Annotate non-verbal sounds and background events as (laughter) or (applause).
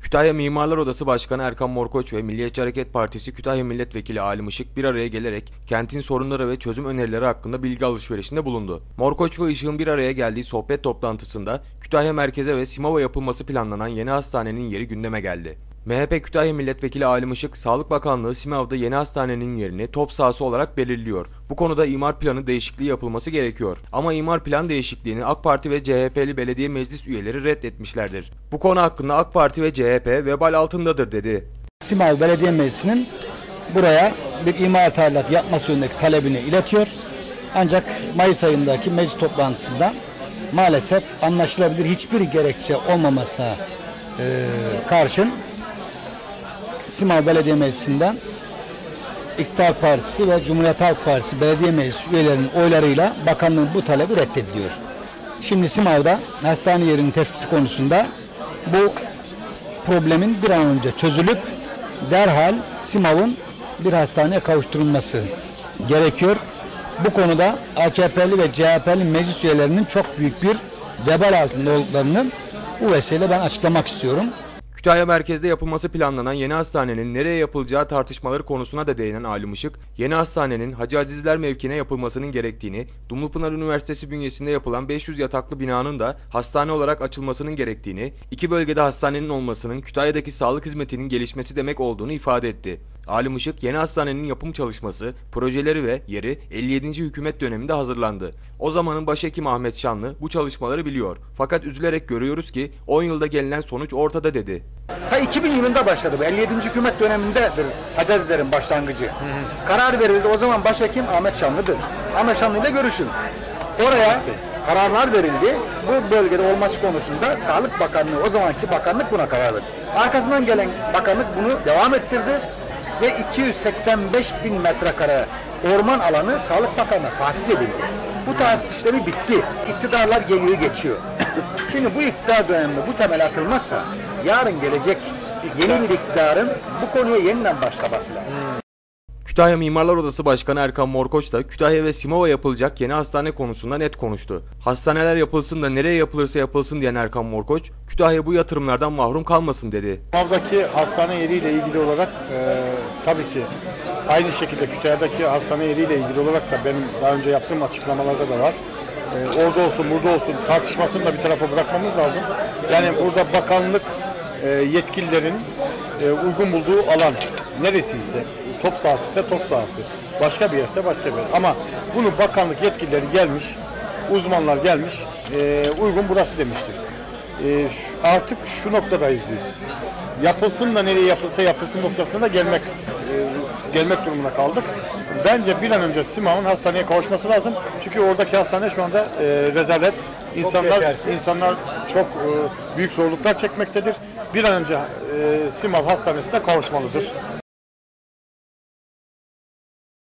Kütahya Mimarlar Odası Başkanı Erkan Morkoç ve Milliyetçi Hareket Partisi Kütahya Milletvekili Alim Işık bir araya gelerek kentin sorunları ve çözüm önerileri hakkında bilgi alışverişinde bulundu. Morkoç ve Işık'ın bir araya geldiği sohbet toplantısında Kütahya merkeze ve Simava yapılması planlanan yeni hastanenin yeri gündeme geldi. MHP Kütahya Milletvekili Alim Işık, Sağlık Bakanlığı Simav'da yeni hastanenin yerini top sahası olarak belirliyor. Bu konuda imar planı değişikliği yapılması gerekiyor. Ama imar plan değişikliğini AK Parti ve CHP'li belediye meclis üyeleri reddetmişlerdir. Bu konu hakkında AK Parti ve CHP vebal altındadır dedi. Simav Belediye Meclisi'nin buraya bir imar talimat yapması yönündeki talebini iletiyor. Ancak Mayıs ayındaki meclis toplantısında maalesef anlaşılabilir hiçbir gerekçe olmamasına e, karşın Simav Belediye Meclisi'nden İktidar Partisi ve Cumhuriyet Halk Partisi belediye meclis üyelerinin oylarıyla bakanlığın bu talebi reddediliyor. Şimdi Simav'da hastane yerinin tespiti konusunda bu problemin bir an önce çözülüp derhal Simav'ın bir hastaneye kavuşturulması gerekiyor. Bu konuda AKP'li ve CHP'li meclis üyelerinin çok büyük bir vebal altında olduklarını bu vesileyle ben açıklamak istiyorum. Kütahya merkezde yapılması planlanan yeni hastanenin nereye yapılacağı tartışmaları konusuna da değinen Alim Işık, yeni hastanenin Hacı Azizler mevkine yapılmasının gerektiğini, Dumlupınar Üniversitesi bünyesinde yapılan 500 yataklı binanın da hastane olarak açılmasının gerektiğini, iki bölgede hastanenin olmasının Kütahya'daki sağlık hizmetinin gelişmesi demek olduğunu ifade etti. Alim Işık, yeni hastanenin yapım çalışması, projeleri ve yeri 57. hükümet döneminde hazırlandı. O zamanın başhekim Ahmet Şanlı bu çalışmaları biliyor. Fakat üzülerek görüyoruz ki 10 yılda gelinen sonuç ortada dedi. Ta 2000 yılında başladı bu. 57. hükümet dönemindedir Hacazizlerin başlangıcı. Karar verildi. O zaman başhekim Ahmet Şanlı'dır. Ahmet Şanlı ile görüşün. Oraya kararlar verildi. Bu bölgede olması konusunda Sağlık Bakanlığı, o zamanki bakanlık buna karar verdi. Arkasından gelen bakanlık bunu devam ettirdi ve 285 bin metrekare orman alanı Sağlık Bakanlığı'na tahsis edildi. Bu tahsis bitti. İktidarlar geliyor geçiyor. (coughs) Şimdi bu iktidar döneminde bu temel atılmazsa yarın gelecek yeni bir iktidarın bu konuya yeniden başlaması lazım. Kütahya Mimarlar Odası Başkanı Erkan Morkoç da Kütahya ve Simova yapılacak yeni hastane konusunda net konuştu. Hastaneler yapılsın da nereye yapılırsa yapılsın diyen Erkan Morkoç, Kütahya bu yatırımlardan mahrum kalmasın dedi. Sınavdaki hastane yeriyle ilgili olarak e, tabii ki aynı şekilde Kütahya'daki hastane yeriyle ilgili olarak da benim daha önce yaptığım açıklamalarda da var. E, orada olsun burada olsun tartışmasını da bir tarafa bırakmamız lazım. Yani burada bakanlık e, yetkililerin e, uygun bulduğu alan neresi ise top sahası ise top sahası. Başka bir yerse başka bir yer. Ama bunu bakanlık yetkilileri gelmiş, uzmanlar gelmiş, e, uygun burası demiştir. E, artık şu noktadayız biz. Yapılsın da nereye yapılsa yapılsın noktasına da gelmek e, gelmek durumuna kaldık. Bence bir an önce Simav'ın hastaneye kavuşması lazım. Çünkü oradaki hastane şu anda e, rezalet. İnsanlar yetersiz. insanlar çok e, büyük zorluklar çekmektedir. Bir an önce e, Simav hastanesine kavuşmalıdır.